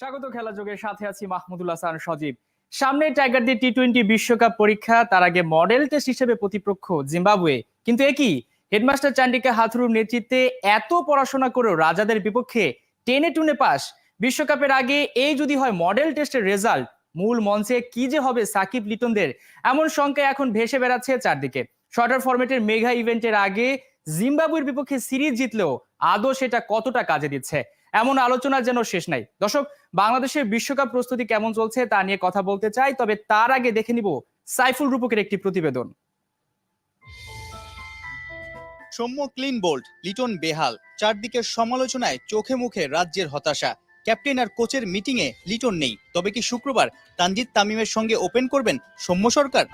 স্বাগত খেলা যোগের সাথে আছি মাহমুদুল হাসান সজীব। সামনে টাইগারদের টি টোয়েন্টি বিশ্বকাপ পরীক্ষা, তার আগে মডেল টেস্ট হিসেবে প্রতিপক্ষ জিম্বাবুয়ে। কিন্তু একই হেডমাস্টার চান্ডিকা হাথুরুর নেতৃত্বে এত পড়াশোনা করেও রাজাদের বিপক্ষে টেনে টুনে পাস। বিশ্বকাপের আগে এই যদি হয় মডেল টেস্টের রেজাল্ট মূল মঞ্চে কি যে হবে সাকিব লিটনদের, এমন শঙ্কা এখন ভেসে বেড়াচ্ছে চারদিকে। শর্টার ফরম্যাটের মেগা ইভেন্টের আগে জিম্বাবুয়ের বিপক্ষে সিরিজ জিতলেও আদৌ সেটা কতটা কাজে দিচ্ছে? এমন আলোচনার যেন শেষ নাই। দর্শক, বাংলাদেশের বিশ্বকাপ প্রস্তুতি কেমন চলছে তা নিয়ে কথা বলতে চাই, তবে তার আগে দেখে নিব সাইফুল রূপকের একটি প্রতিবেদন। সৌম্য ক্লিন বোল্ড লিটন বেহাল, চারদিকের সমালোচনায় চোখে মুখে রাজ্যের হতাশা। ক্যাপ্টেন আর কোচের মিটিংয়ে লিটন নেই, তবে কি শুক্রবার তানজিদ তামিমের সঙ্গে ওপেন করবেন সৌম্য সরকার?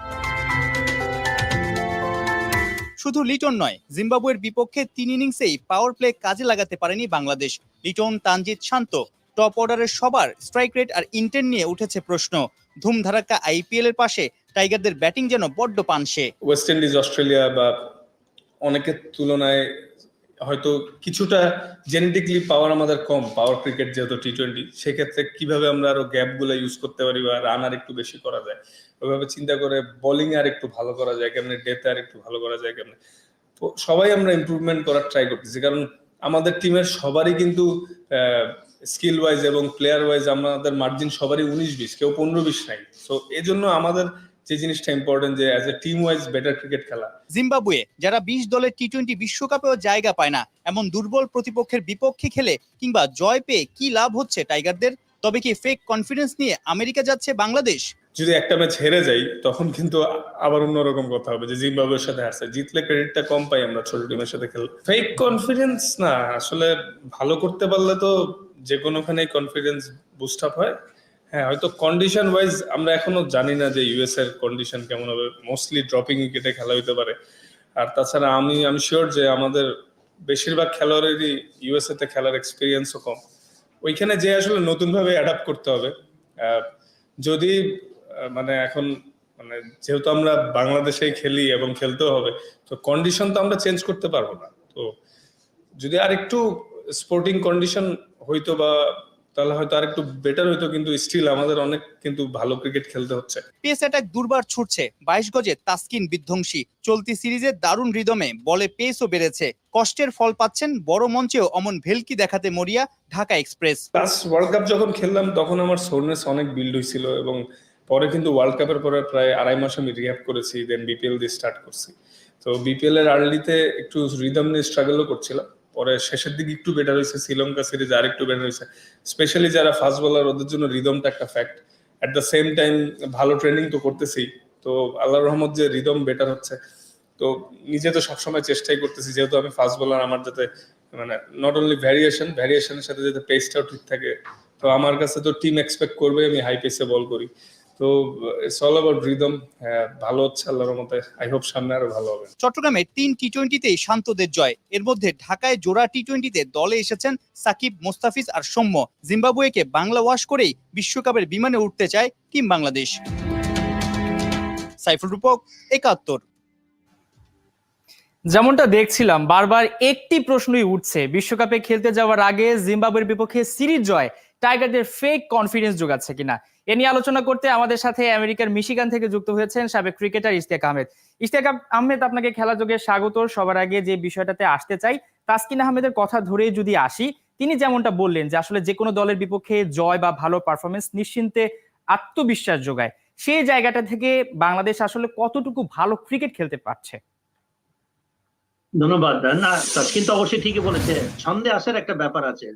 শুধু লিটন নয়, জিম্বাবুয়ের বিপক্ষে তিন ইনিংসেই পাওয়ার প্লে কাজে লাগাতে পারেনি বাংলাদেশ। লিটন, তানজিৎ শান্ত টপ অর্ডারের সবার স্ট্রাইক রেট আর ইন্টেন্ট নিয়ে উঠেছে প্রশ্ন। ধুমধারাক্কা আইপিএল এর পাশে টাইগারদের ব্যাটিং যেন বড্ড পানসে। ওয়েস্ট ইন্ডিজ অস্ট্রেলিয়া বা অনেকের তুলনায় হয়তো কিছুটা জেনেটিকলি পাওয়ার আমাদের কম পাওয়ার ক্রিকেট যেহেতু টি টোয়েন্টি সেক্ষেত্রে কীভাবে আমরা আরও গ্যাপগুলো ইউজ করতে পারি বা রান আর একটু বেশি করা যায়? ওইভাবে চিন্তা করে বোলিং আর একটু ভালো করা যায়, কেমনে ডেথ আর একটু ভালো করা যায় কেমনে? তো সবাই আমরা ইমপ্রুভমেন্ট করার ট্রাই করতেছি, কারণ আমাদের টিমের সবারই কিন্তু স্কিল ওয়াইজ এবং প্লেয়ার ওয়াইজ আমাদের মার্জিন সবারই উনিশ বিশ, কেউ পনেরো বিশ নাই। তো এই জন্য আমাদের যে জিনিসটা ইম্পর্টেন্ট যে as a team wise better cricket খেলা। জিম্বাবুয়ে যারা বিশ দলের টি টোয়েন্টি বিশ্বকাপেও জায়গা পায় না এমন দুর্বল প্রতিপক্ষের বিপক্ষে খেলে কিংবা জয় পেয়ে কি লাভ হচ্ছে টাইগারদের? তবে কি ফেক কনফিডেন্স নিয়ে আমেরিকা যাচ্ছে বাংলাদেশ? যদি একটা ম্যাচ হেরে যাই তখন কিন্তু আবার অন্যরকম কথা হবে যে জিম্বাবুয়ের সাথে হারছে। জিতলে ক্রেডিটটা কম পাই আমরা ছোট টিমের সাথে খেলে ফেক কনফিডেন্স না আসলে ভালো করতে পারলে তো যে কোনোখানেই কনফিডেন্স বুস্ট আপ হয়। হ্যাঁ হয়তো কন্ডিশন ওয়াইজ আমরা এখনও জানি না যে ইউএস এর কন্ডিশন কেমন হবে। মোস্টলি ড্রপিং উইকেটে খেলা হইতে পারে। আর তাছাড়া আমি আমি শিওর যে আমাদের বেশিরভাগ খেলোয়াড়েরই ইউএসএ তে খেলার এক্সপিরিয়েন্সও কম। ওইখানে যে আসলে নতুন ভাবে অ্যাডাপ্ট করতে হবে। যদি মানে এখন মানে যেহেতু আমরা বাংলাদেশেই খেলি এবং খেলতেও হবে, তো কন্ডিশন তো আমরা চেঞ্জ করতে পারব না। তো যদি আর একটু স্পোর্টিং কন্ডিশন হইতো বা তাহলে হয়তো আর একটু বেটার হইতো কিন্তু স্টিল আমাদের অনেক কিন্তু ভালো ক্রিকেট খেলতে হচ্ছে। পেস অ্যাটাক দুর্বার ছুটছে বাইশ গজে তাসকিন বিধ্বংসী। চলতি সিরিজে দারুণ রিদমে বলে পেসও বেড়েছে। কষ্টের ফল পাচ্ছেন বড় মঞ্চেও অমন ভেলকি দেখাতে মরিয়া Dhaka express last world cup যখন খেললাম তখন আমার সোরনেস অনেক বিল্ড হয়েছিল এবং পরে কিন্তু ওয়ার্ল্ড কাপের পরে প্রায় আড়াই মাস আমি রিহ্যাব করেছি দেন বিপিএল দিয়ে স্টার্ট করছি। তো বিপিএল এর আর্লিতে একটু রিদম নিয়ে স্ট্রাগলও করছিলাম। পরে শেষের দিকে একটু বেটার হয়েছে, শ্রীলঙ্কা সিরিজ আর একটু বেটার হয়েছে। স্পেশালি যারা ফাস্ট বোলার ওদের জন্য রিদমটা একটা fact at the same time ভালো ট্রেনিং তো করতেছি তো আল্লাহ রহমত যে রিদম বেটার হচ্ছে। তো নিজে তো সবসময় চেষ্টাই করতেছি, যেহেতু আমি ফাস্ট বোলার আমার যাতে মানে নট অনলি ভ্যারিয়েশন ভ্যারিয়েশনের সাথে যাতে পেসটাও ঠিক থাকে। তো আমার কাছে তো টিম এক্সপেক্ট করবে, আমি হাই পেসে বল করি। তো ইটস অল অ্যাবাউট রিদম ভালো হচ্ছে আল্লাহর মতে আই হোপ সামনে আরও ভালো হবে। চট্টগ্রামে তিন টি টোয়েন্টিতেই শান্তদের জয়। এর মধ্যে ঢাকায় জোড়া টি টোয়েন্টিতে দলে এসেছেন সাকিব মোস্তাফিজ আর সৌম্য। জিম্বাবুয়েকে বাংলা ওয়াশ করেই বিশ্বকাপের বিমানে উঠতে চায় টিম বাংলাদেশ। সাইফুল রূপক একাত্তর। যেমনটা দেখছিলাম বারবার একটি প্রশ্নই উঠছে। বিশ্বকাপে খেলতে যাওয়ার আগে জিম্বাবুয়ের বিপক্ষে সিরিজ জয় টাইগারদের ফেক কনফিডেন্স যোগাচ্ছে কিনা? এ নিয়ে আলোচনা করতে আমাদের সাথে আমেরিকার মিশিগান থেকে যুক্ত হয়েছেন সাবেক ক্রিকেটার ইশতিয়াক আহমেদ। ইশতিয়াক আহমেদ, আপনাকে খেলা যোগে স্বাগত। সবার আগে যে বিষয়টাতে আসতে চাই, তাসকিন আহমেদের কথা ধরেই যদি আসি, তিনি যেমনটা বললেন যে আসলে যে কোনো দলের বিপক্ষে জয় বা ভালো পারফরমেন্স নিশ্চিন্তে আত্মবিশ্বাস যোগায়। সেই জায়গাটা থেকে বাংলাদেশ আসলে কতটুকু ভালো ক্রিকেট খেলতে পারছে? ধন্যবাদ। না কিন্তু অবশ্যই ঠিকই বলেছে। ছন্দে আসার একটা ব্যাপার আছে।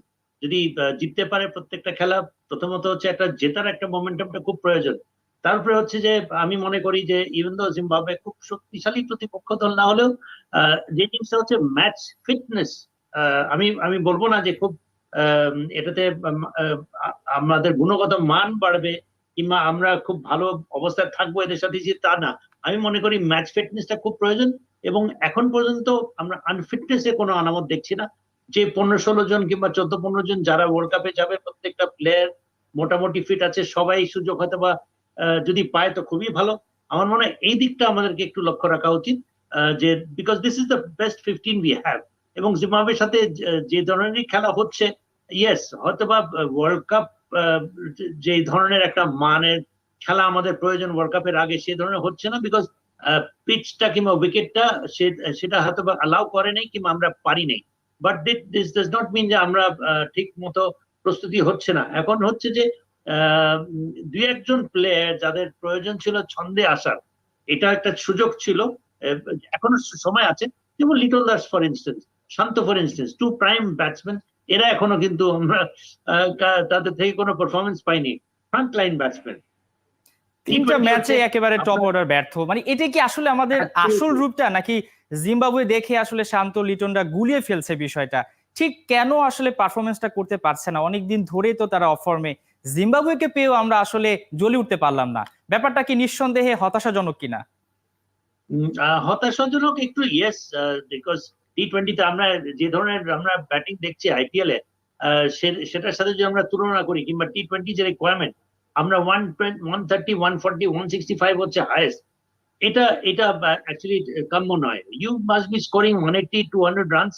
যদি জিততে পারে প্রত্যেকটা খেলা, প্রথমত হচ্ছে একটা জেতার একটা মোমেন্টামটা খুব প্রয়োজন। তারপরে হচ্ছে যে, আমি মনে করি যে ইভেন দো জিম্বাবুয়ে খুব শক্তিশালী প্রতিপক্ষ দল না হলেও যে জিনিসটা হচ্ছে ম্যাচ ফিটনেস আমি আমি বলব না যে খুব এটাতে আমাদের গুণগত মান বাড়বে কিংবা আমরা খুব ভালো অবস্থায় থাকব এদের সাথে, যে তা না। আমি মনে করি ম্যাচ ফিটনেসটা খুব প্রয়োজন এবং এখন পর্যন্ত আমরা আনফিটনেস কোনো আনামত দেখছি না। যে পনেরো ষোলো জন কিংবা চোদ্দ পনেরো জন যারা ওয়ার্ল্ড কাপে যাবে, প্রত্যেকটা প্লেয়ার মোটামুটি ফিট আছে, সবাই সুযোগ হয়তো বা যদি পায় তো খুবই ভালো। আমার মনে হয় এই দিকটা আমাদেরকে একটু লক্ষ্য রাখা উচিত যে because this is the best fifteen we have এবং জিম্বাবুয়ের সাথে যে- ধরনেরই খেলা হচ্ছে ইয়েস হয়তো বা ওয়ার্ল্ড কাপ যে- ধরনের একটা মানের খেলা আমাদের প্রয়োজন ওয়ার্ল্ড কাপের আগে সেই ধরনের হচ্ছে না বিকজ পিচটা কিংবা উইকেটটা সেটা হয়তো বা অ্যালাউ করে নাই কিংবা আমরা পারি নাই। But this does not mean যে আমরা ঠিক মতো প্রস্তুতি হচ্ছে না। এখন হচ্ছে যে দুই একজন প্লেয়ার যাদের প্রয়োজন ছিল ছন্দে আসার এটা একটা সুযোগ ছিল এখনও সময় আছে। যেমন Liton Das for instance Shanto for instance two prime batsman এরা এখনও কিন্তু আমরা তাদের থেকে কোনো পারফরমেন্স পাইনি। ফ্রন্ট লাইন ব্যাটসম্যান তিনটা ম্যাচে একেবারে টপ অর্ডার ব্যর্থ। মানে এটা কি আসলে আমাদের আসল রূপটা নাকি জিম্বাবুয়ে দেখে আসলে শান্ত লিটনরা গুলিয়ে ফেলছে বিষয়টা। ঠিক কেন আসলে পারফরমেন্সটা করতে পারছে না? অনেকদিন ধরেই তো তারা অফর্মে জিম্বাবুয়েকে পেয়েও আমরা আসলে জ্বলে উঠতে পারলাম না। ব্যাপারটা কি নিঃসন্দেহে হতাশাজনক কিনা? হতাশাজনক একটু ইয়েস বিকজ টি টোয়েন্টিতে আমরা যে ধরনের আমরা ব্যাটিং দেখছি আইপিএল এ সেটার সাথে যদি আমরা তুলনা করি, কিংবা টি টোয়েন্টি যে রিকোয়ারমেন্ট আমরা one one thirty one forty one sixty five হচ্ছে হায়েস্ট এটা এটা অ্যাকচুয়ালি কাম্য নয়। You must be scoring one eighty two hundred runs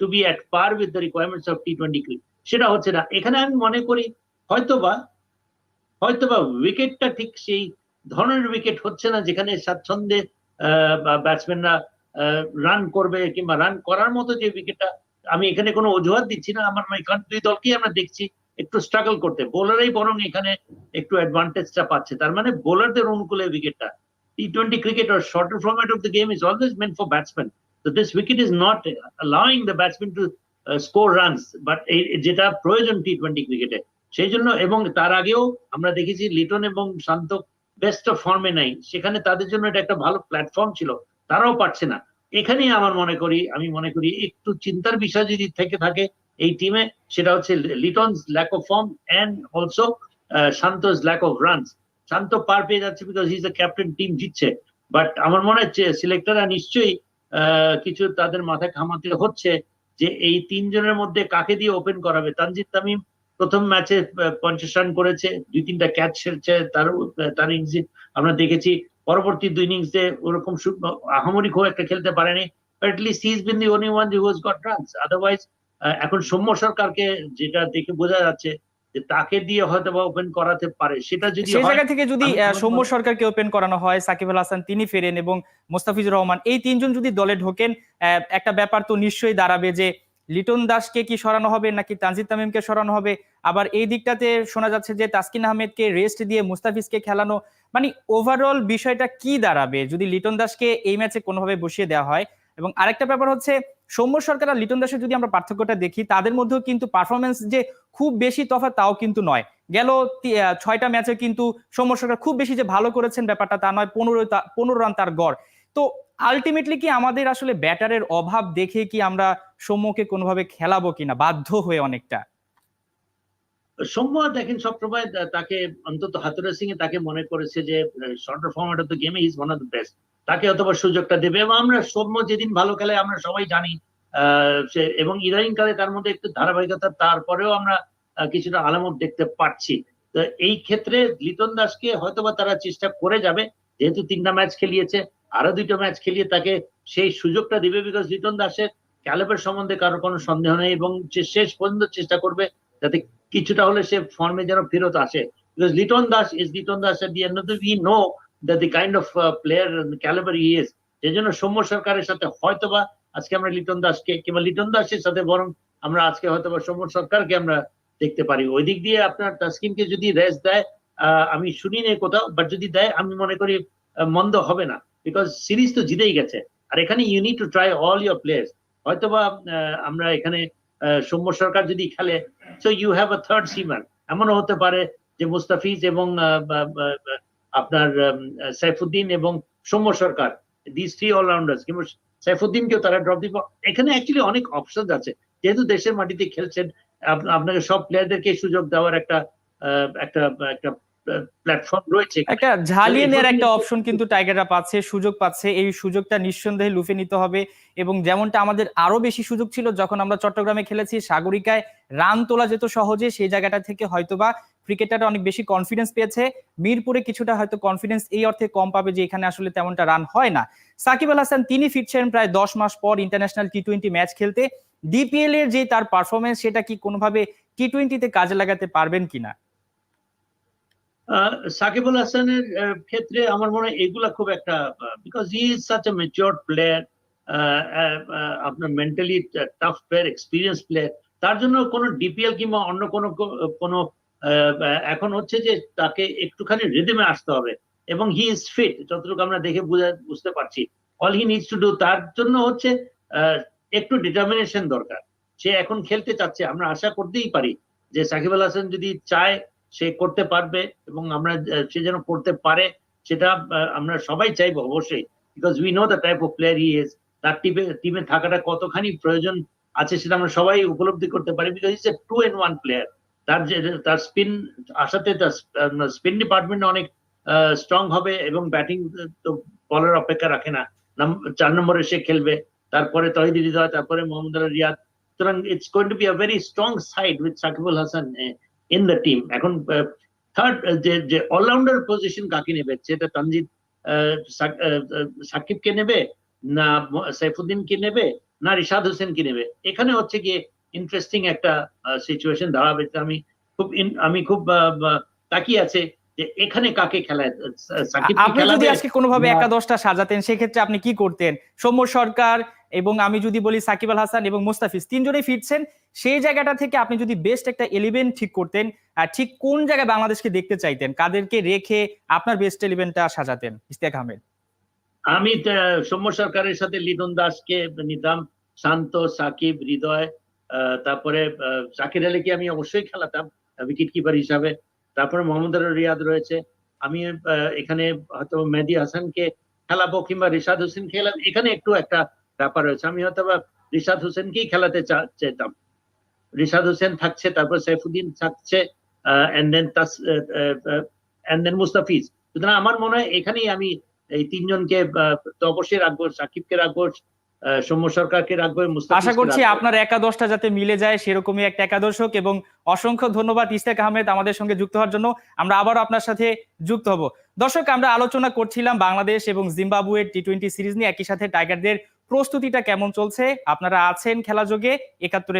to be at par with the requirements of T twenty cricket সেটা হচ্ছে না। এখানে আমি মনে করি, হয়তোবা হয়তোবা উইকেটটা ঠিক সেই ধরনের উইকেট হচ্ছে না যেখানে স্বাচ্ছন্দ্যে ব্যাটসম্যানরা রান করবে কিংবা রান করার মতো যে উইকেটটা আমি এখানে কোনো অজুহাত দিচ্ছি না। আমার এখান দুই দলকেই আমরা দেখছি একটু স্ট্রাগল করতে। বোলারই বরং এখানে একটু অ্যাডভান্টেজটা পাচ্ছে। তার মানে বোলারদের অনুকূলে উইকেটটা T twenty cricket or shorter format of the game is always meant for batsmen. So this wicket is not allowing the batsman to score runs. But এই যেটা প্রয়োজন টি টোয়েন্টি ক্রিকেটে সেই জন্য এবং তার আগেও আমরা দেখেছি লিটন এবং শান্ত বেস্ট অফ ফর্মে নাই। সেখানে তাদের জন্য এটা একটা ভালো প্ল্যাটফর্ম ছিল। তারাও পারছে না। এখানেই আমার মনে করি, আমি মনে করি একটু চিন্তার বিষয় যদি থেকে থাকে এই টিমে সেটা হচ্ছে Liton's lack of form and also Shanto's lack of runs Shanto par পেয়ে যাচ্ছে because he's the captain team জিতছে। বাট আমার মনে হচ্ছে সিলেক্টররা নিশ্চয়ই কিছু তাদের মাথায় খামাতে হচ্ছে যে এই তিনজনের মধ্যে কাকে দিয়ে ওপেন করাবে। তানজিদ তামিম প্রথম ম্যাচে পঞ্চাশ রান করেছে, দুই তিনটা ক্যাচ ছেড়েছে তার তার ইনিংসে আমরা দেখেছি। পরবর্তী দুই ইনিংসে ওরকম আহামরি খুব একটা খেলতে পারেনি। At least he is been the only one who has got runs otherwise এখন সৌম্য সরকারকে যেটা দেখে বোঝা যাচ্ছে যে তাকে দিয়ে হয়তো বা ওপেন করাতে পারে সেটা যদি সেই জায়গা থেকে যদি সৌম্য সরকারকে ওপেন করানো হয় সাকিব আল হাসান তিনি ফেরেন এবং মোস্তাফিজুর রহমান এই তিনজন যদি দলে ঢোকেন একটা ব্যাপার তো নিশ্চয়ই দাঁড়াবে যে লিটন দাসকে কি সরানো হবে নাকি তানজিদ তামিমকে সরানো হবে? আবার এই দিকটাতে শোনা যাচ্ছে যে তাসকিন আহমেদকে রেস্ট দিয়ে মুস্তাফিজকে খেলানো মানে ওভারঅল বিষয়টা কি দাঁড়াবে? যদি লিটন দাসকে এই ম্যাচে কোনোভাবে বসিয়ে দেওয়া হয়। এবং আরেকটা ব্যাপার হচ্ছে সৌম্য সরকার আর লিটন দাসের যদি আমরা পার্থক্যটা দেখি, তাদের মধ্যেও কিন্তু পারফরমেন্স যে খুব বেশি তফাৎ, তাও কিন্তু নয়। গেল ছয়টা ম্যাচে কিন্তু সৌম্য সরকার খুব বেশি যে ভালো করেছেন ব্যাপারটা, তা নয় পনেরো পনেরো রান তার গড়। তো আলটিমেটলি কি আমাদের আসলে ব্যাটারের অভাব দেখে কি আমরা সৌম্যকে কোনোভাবে খেলাবো কিনা? বাধ্য হয়ে অনেকটা। সৌম্য দেখেন সবসময় তাকে অন্তত হাতুরা সিং তাকে মনে করেছে যে শর্টার ফর্মেট অফ দ্য গেমে is one of the best তাকে অথবা সুযোগটা দেবে এবং আমরা সৌম্য যেদিন ভালো খেলে আমরা সবাই জানি সে- এবং ইদানিং কালে তার মধ্যে একটু ধারাবাহিকতা, তারপরেও আমরা কিছুটা আলামত দেখতে পাচ্ছি। তো এই ক্ষেত্রে লিটন দাসকে হয়তোবা তারা চেষ্টা করে যাবে, যেহেতু তিনটা ম্যাচ খেলিয়েছে আরও দুইটা ম্যাচ খেলিয়ে তাকে সেই সুযোগটা দিবে বিকজ লিটন দাসের ক্যালেবের সম্বন্ধে কারও কোনো সন্দেহ নেই এবং শেষ পর্যন্ত চেষ্টা করবে যাতে কিছুটা হলে সে ফর্মে যেন ফেরত আসে। Because Liton Das is Liton Das at the end of we know that the kind of player calibre he is সেই জন্য সৌম্য সরকারের সাথে হয়তোবা আজকে আমরা লিটন দাসকে কিংবা লিটন দাসের সাথে বরং আমরা আজকে হয়তোবা সৌম্য সরকারকে আমরা দেখতে পারি। ওই দিক দিয়ে আপনার তাসকিনকে যদি রেস্ট দেয় আমি শুনি নেই কোথাও বাট যদি দেয়, আমি মনে করি মন্দ হবে না। বিকজ সিরিজ তো জিতেই গেছে। আর এখানে you need to try all your players হয়তোবা আমরা এখানে সৌম্য সরকার যদি খেলে so you have a third seamer এমনও হতে পারে যে মুস্তাফিজ এবং আপনার সাইফুদ্দিন এবং Soumya Sarkar this three allrounders কিংবা সাইফুদ্দিনকেও তারা ড্রপ দিব। এখানে অ্যাকচুয়ালি অনেক অপশন আছে। যেহেতু দেশের মাটিতে খেলছেন আপ- আপনাকে সব প্লেয়ারদেরকে সুযোগ দেওয়ার একটা একটা একটা প্ল্যাটফর্ম রয়েছে। একটা ঝালিয়ে নেওয়ার একটা অপশন কিন্তু টাইগাররা পাচ্ছে সুযোগ পাচ্ছে। এই সুযোগটা নিঃসন্দেহে লুফে নিতে হবে এবং যেমনটা আমাদের আরও বেশি সুযোগ ছিল যখন আমরা চট্টগ্রামে খেলেছি সাগরিকায় রান তোলা যেত সহজে সেই জায়গাটা থেকে হয়তোবা ক্রিকেটাররা অনেক বেশি কনফিডেন্স পেয়েছে। মিরপুরে কিছুটা হয়তো কনফিডেন্স এই অর্থে কম পাবে যে এখানে আসলে তেমনটা রান হয় না। সাকিব আল হাসান, তিনি ফিরছেন প্রায় দশ মাস পর ইন্টারন্যাশনাল টি টোয়েন্টি ম্যাচ খেলতে। ডিপিএল এর যে তার পারফরমেন্স সেটা কি কোনোভাবে টি টোয়েন্টিতে কাজে লাগাতে পারবেন কিনা? সাকিবুল হাসানের ক্ষেত্রে আমার মনে হয় এগুলা খুব একটা because he is such a mature player আপনার mentally tough player experience player তার জন্য কোনো ডিপিএল কিংবা অন্য কোনো কোনো এখন হচ্ছে যে তাকে একটুখানি রিদমে আসতে হবে এবং হি ইজ ফিট যতটুকু আমরা দেখে বুঝা, বুঝতে পারছি। All he needs to do তার জন্য হচ্ছে একটু ডিটারমিনেশন দরকার। সে এখন খেলতে চাচ্ছে, আমরা আশা করতেই পারি যে সাকিব আল হাসান যদি চায়, সে করতে পারবে এবং আমরা সে যেন করতে পারে, সেটা আমরা সবাই চাইব অবশ্যই। Because we know the type of player he is তার টিমে টিমে থাকাটা কতখানি প্রয়োজন আছে সেটা আমরা সবাই উপলব্ধি করতে পারি। Because is a two in one player তার যে, তার স্পিন আসাতে তার স্পিন ডিপার্টমেন্ট অনেক স্ট্রং হবে এবং ব্যাটিং তো বলার অপেক্ষা রাখে না। চার নম্বরে সে খেলবে, তারপরে তহিদ হৃদয় তারপরে মোহাম্মদ আল রিয়াদ। সুতরাং it's going to be a very strong side with Shakibul Hasan in the team এখন থার্ড যে যে অলরাউন্ডার পজিশন কাকে নেবে? সেটা তানজিদ সাকিবকে নেবে, না সাইফুদ্দিনকে নেবে, না, রিশাদ হোসেনকে নেবে? এখানে হচ্ছে গিয়ে ইন্টারেস্টিং একটা সিচুয়েশন দাঁড়াবে আমি খুব আমি খুব তাকিয়ে আছে যে এখানে কাকে খেলায় আপনি যদি আজকে কোনোভাবে একাদশটা সাজাতেন সেক্ষেত্রে আপনি কি করতেন? সৌম্য সরকার এবং আমি যদি বলি সাকিব আল হাসান এবং মুস্তাফিজ তিনজনেই ফিরছেন। সেই জায়গাটা থেকে আপনি যদি বেস্ট একটা এলিভেন ঠিক করতেন ঠিক কোন জায়গায় বাংলাদেশকে দেখতে চাইতেন? কাদেরকে রেখে আপনার বেস্ট এলিভেনটা সাজাতেন ইস্তেক আহমেদ? আমি সৌম্য সরকারের সাথে লিটন দাসকে নিতাম শান্ত সাকিব হৃদয় তারপরে জাকির আলীকে আমি অবশ্যই খেলাতাম উইকেট কিপার হিসাবে। তারপরে মোহাম্মদ রিয়াদ রয়েছে। আমি এখানে হয়তো মেহেদি হাসানকে খেলাবো কিংবা রিশাদ হোসেন খেলাম এখানে একটু একটা ব্যাপার রয়েছে। আমি হয়তো রিশাদ হোসেনকেই খেলাতে চা- চেতাম। রিশাদ হোসেন থাকছে, তারপর সাইফুদ্দিন থাকছে মুস্তাফিজ। সুতরাং আমার মনে হয় এখানেই আমি এই তিনজনকে তো রাখব, সাকিবকে রাখব। সৌম্য সরকারকে রাখব আশা করছি আপনার একাদশটা যাতে মিলে যায় সেরকমই একটা একাদশ হোক এবং অসংখ্য ধন্যবাদ ইস্তাক আহমেদ আমাদের সঙ্গে যুক্ত হওয়ার জন্য। আমরা আবার আপনার সাথে যুক্ত হব। দর্শক আমরা আলোচনা করছিলাম বাংলাদেশ এবং জিম্বাবুয়ের টি টোয়েন্টি সিরিজ নিয়ে। একই সাথে টাইগারদের প্রস্তুতিটা কেমন চলছে? আপনারা আছেন খেলা যোগে একাত্তরে